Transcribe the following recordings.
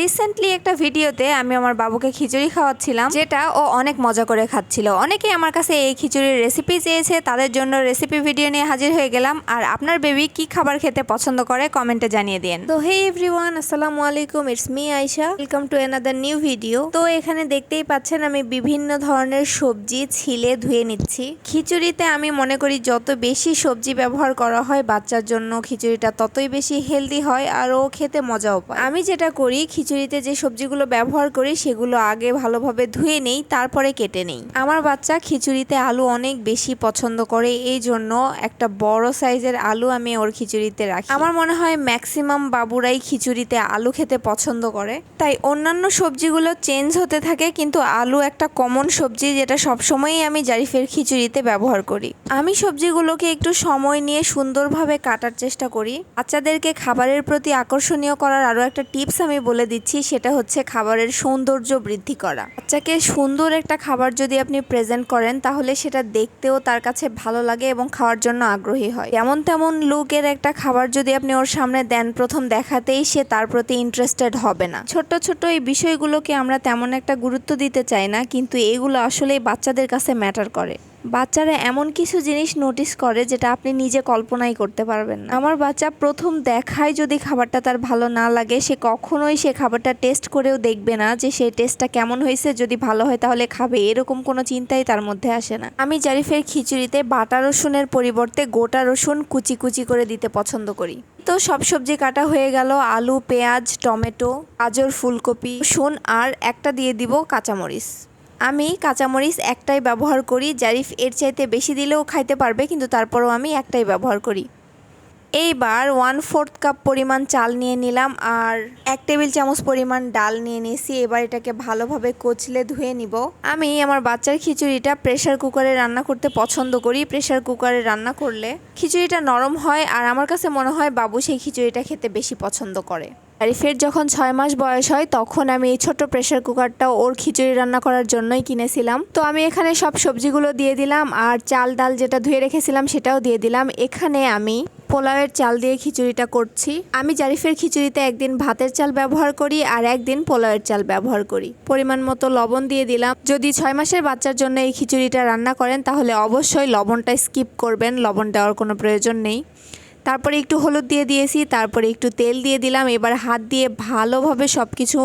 Recently একটা ভিডিওতে আমি আমার বাবুকে খিচুড়ি খাওয়াচ্ছিলাম, যেটা ও অনেক মজা করে খাচ্ছিল। অনেকেই আমার কাছে এই খিচুড়ির রেসিপি চেয়েছে, তাদের জন্য রেসিপি ভিডিও নিয়ে হাজির হয়ে গেলাম। আর আপনার বেবি কি খাবার খেতে পছন্দ করে কমেন্টে জানিয়ে দিন। তো হে এভরিওয়ান আসসালামু আলাইকুম it's me Ayesha welcome to another new video তো এখানে দেখতেই পাচ্ছেন আমি বিভিন্ন ধরনের সবজি ছিলে ধুয়ে নিচ্ছি। খিচুড়িতে আমি মনে করি যত বেশি সবজি ব্যবহার করা হয়, বাচ্চার জন্য খিচুড়িটা ততই বেশি হেলদি হয়, আর ও খেতে মজাও পায়। আমি যেটা করি খিচুড়িতে যে সবজিগুলো ব্যবহার করি, সেগুলো আগে ভালোভাবে ধুয়ে নেই, তারপরে কেটে নেই। আমার বাচ্চা খিচুড়িতে আলু অনেক বেশি পছন্দ করে, এই জন্য একটা বড় সাইজের আলু আমি ওর খিচুড়িতে রাখি। আমার মনে হয় ম্যাক্সিমাম বাবুরাই খিচুড়িতে আলু খেতে পছন্দ করে। তাই অন্যান্য সবজিগুলো চেঞ্জ হতে থাকে, কিন্তু আলু একটা কমন সবজি যেটা সবসময়ই আমি জারিফের খিচুড়িতে ব্যবহার করি। আমি সবজিগুলোকে একটু সময় নিয়ে সুন্দরভাবে কাটার চেষ্টা করি। বাচ্চাদেরকে খাবারের প্রতি আকর্ষণীয় করার আরও একটা টিপস আমি বলে দিচ্ছি সেটা হচ্ছে খাবারের সৌন্দর্য বৃদ্ধি করা। বাচ্চাকে সুন্দর একটা খাবার যদি আপনি প্রেজেন্ট করেন, তাহলে সেটা দেখতেও তার কাছে ভালো লাগে এবং খাওয়ার জন্য আগ্রহী হয়। যেমন তেমন লুকের একটা খাবার যদি আপনি ওর সামনে দেন প্রথম দেখাতেই সে তার প্রতি ইন্টারেস্টেড হবে না। ছোট্ট ছোট্ট এই বিষয়গুলোকে আমরা তেমন একটা গুরুত্ব দিতে চাই না, কিন্তু এগুলো আসলেই বাচ্চাদের কাছে ম্যাটার করে। বাচ্চারা এমন কিছু জিনিস নোটিস করে যেটা আপনি নিজে কল্পনাই করতে পারবেন না। আমার বাচ্চা প্রথম দেখায় যদি খাবারটা তার ভালো না লাগে, সে কখনোই সে খাবারটা টেস্ট করেও দেখবে না যে সেই টেস্টটা কেমন হয়েছে, যদি ভালো হয় তাহলে খাবে। এরকম কোনো চিন্তাই তার মধ্যে আসে না। আমি জারিফের খিচুড়িতে বাটা রসুনের পরিবর্তে গোটা রসুন কুচি কুচি করে দিতে পছন্দ করি। তো সব সবজি কাটা হয়ে গেল, আলু, পেঁয়াজ, টমেটো, গাজর, ফুলকপি, রসুন আর একটা দিয়ে দিব কাঁচামরিচ। আমি কাঁচামরিচ একটাই ব্যবহার করি, জারিফ এর চাইতে বেশি দিলেও খাইতে পারবে, কিন্তু তারপরেও আমি একটাই ব্যবহার করি। এইবার ওয়ান ফোর্থ কাপ পরিমাণ চাল নিয়ে নিলাম আর এক টেবিল চামচ পরিমাণ ডাল নিয়ে নিয়েছি। এবার এটাকে ভালোভাবে কচলে ধুয়ে নিব। আমি আমার বাচ্চার খিচুড়িটা প্রেশার কুকারে রান্না করতে পছন্দ করি। প্রেশার কুকারে রান্না করলে খিচুড়িটা নরম হয় আর আমার কাছে মনে হয় বাবু সেই খিচুড়িটা খেতে বেশি পছন্দ করে। আরিফের যখন ছয় মাস বয়স হয়, তখন আমি এই ছোট প্রেশার কুকারটা ওর খিচুড়ি রান্না করার জন্যই কিনেছিলাম। তো আমি এখানে সব সবজিগুলো দিয়ে দিলাম আর চাল ডাল যেটা ধুয়ে রেখেছিলাম সেটাও দিয়ে দিলাম। এখানে আমি পোলাওয়ের চাল দিয়ে খিচুড়িটা করছি। আমি জারিফের খিচুড়িতে একদিন ভাতের চাল ব্যবহার করি আর একদিন পোলাওয়ের চাল ব্যবহার করি। পরিমাণ মতো লবণ দিয়ে দিলাম। যদি ছয় মাসের বাচ্চার জন্য এই খিচুড়িটা রান্না করেন, তাহলে অবশ্যই লবণটা স্কিপ করবেন, লবণ দেওয়ার কোনো প্রয়োজন নেই। তারপরে একটু হলুদ দিয়ে দিয়েছি, তারপরে একটু তেল দিয়ে দিলাম, এবার হাত দিয়ে ভালোভাবে সব কিছু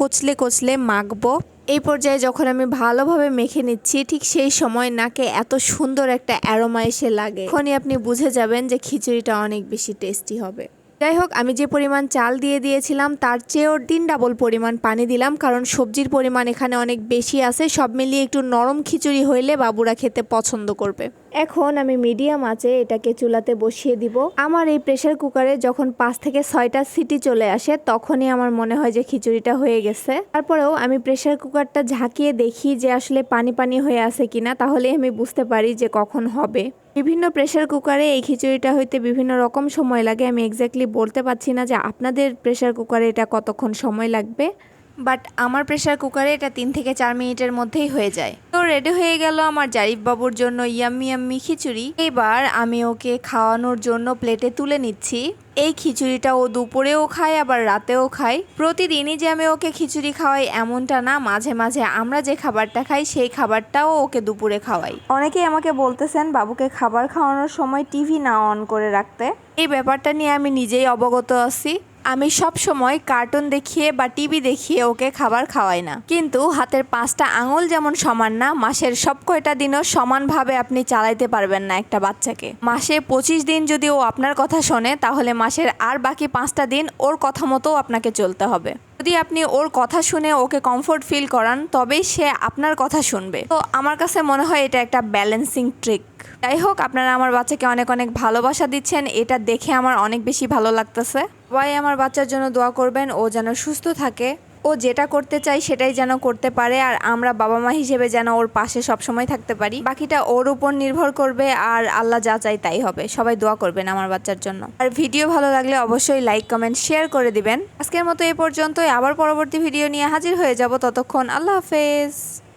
কচলে কচলে মাখবো। এই পর্যায়ে যখন আমি ভালোভাবে মেখে নিচ্ছি, ঠিক সেই সময় নাকে এত সুন্দর একটা অ্যারোমা এসে লাগে। তখনই আপনি বুঝে যাবেন যে খিচুড়িটা অনেক বেশি টেস্টি হবে। যাই হোক, আমি যে পরিমাণ চাল দিয়ে দিয়েছিলাম, তার চেয়েও তিন ডাবল পরিমাণ পানি দিলাম, কারণ সবজির পরিমাণ এখানে অনেক বেশি আছে, সব মিলিয়ে একটু নরম খিচুড়ি হইলে বাবুরা খেতে পছন্দ করবে। এখন আমি মিডিয়াম আঁচে এটাকে চুলাতে বসিয়ে দিব। আমার এই প্রেশার কুকারে যখন পাঁচ থেকে ছয়টা সিটি চলে আসে, তখনই আমার মনে হয় যে খিচুড়িটা হয়ে গেছে। তারপরেও আমি প্রেশার কুকারটা ঝাঁকিয়ে দেখি যে আসলে পানি পানি হয়ে আছে কিনা, তাহলেই আমি বুঝতে পারি যে কখন হবে। বিভিন্ন প্রেশার কুকারে এই খিচুড়িটা হইতে বিভিন্ন রকম সময় লাগে। আমি এক্স্যাক্টলি বলতে পারছি না যে আপনাদের প্রেশার কুকারে এটা কতক্ষণ সময় লাগবে। বাট আমার প্রেশার কুকারে এটা তিন থেকে চার মিনিটের মধ্যেই হয়ে যায়। তো রেডি হয়ে গেল আমার জারিফ বাবুর জন্য ইয়াম্মি ইয়াম্মি খিচুড়ি। এবার আমি ওকে খাওয়ানোর জন্য প্লেটে তুলে নিচ্ছি। এই খিচুড়িটা ও দুপুরেও খায় আবার রাতেও খায়। প্রতিদিনই যে আমি ওকে খিচুড়ি খাওয়াই এমনটা না মাঝে মাঝে আমরা যে খাবারটা খাই সেই খাবারটাও ওকে দুপুরে খাওয়াই। অনেকেই আমাকে বলতেছেন বাবুকে খাবার খাওয়ানোর সময় টিভি না অন করে রাখতে। এই ব্যাপারটা নিয়ে আমি নিজেই অবগত আছি। আমি সব সময় কার্টুন দেখিয়ে বা টিভি দেখিয়ে ওকে খাবার খাওয়াই না। কিন্তু হাতের পাঁচটা আঙুল যেমন সমান না, মাসের সব কয়টা দিনও সমানভাবে আপনি চালাইতে পারবেন না একটা বাচ্চাকে। মাসে পঁচিশ দিন যদি ও আপনার কথা শোনে, তাহলে মাসের আর বাকি পাঁচটা দিন ওর কথা মতো আপনাকে চলতে হবে। যদি আপনি ওর কথা শুনে ওকে কমফোর্ট ফিল করান, তবেই সে আপনার কথা শুনবে। তো আমার কাছে মনে হয় এটা একটা ব্যালেন্সিং ট্রিক যাই হোক আপনারা আমার বাচ্চাকে অনেক অনেক ভালোবাসা দিচ্ছেন, এটা দেখে আমার অনেক বেশি ভালো লাগতেছে। সবাই আমার বাচ্চার জন্য দোয়া করবেন, ও যেন সুস্থ থাকে। ও যেটা করতে চায় সেটাই যেন করতে পারে আর আমরা বাবা মা হিসেবে যেন ওর পাশে সবসময় থাকতে পারি। বাকিটা ওর উপর নির্ভর করবে আর আল্লাহ যা চাই তাই হবে। সবাই দোয়া করবেন আমার বাচ্চার জন্য। আর ভিডিও ভালো লাগলে অবশ্যই লাইক, কমেন্ট, শেয়ার করে দিবেন। আজকের মতো এ পর্যন্তই। আবার পরবর্তী ভিডিও নিয়ে হাজির হয়ে যাব ততক্ষণ। আল্লাহ হাফেজ।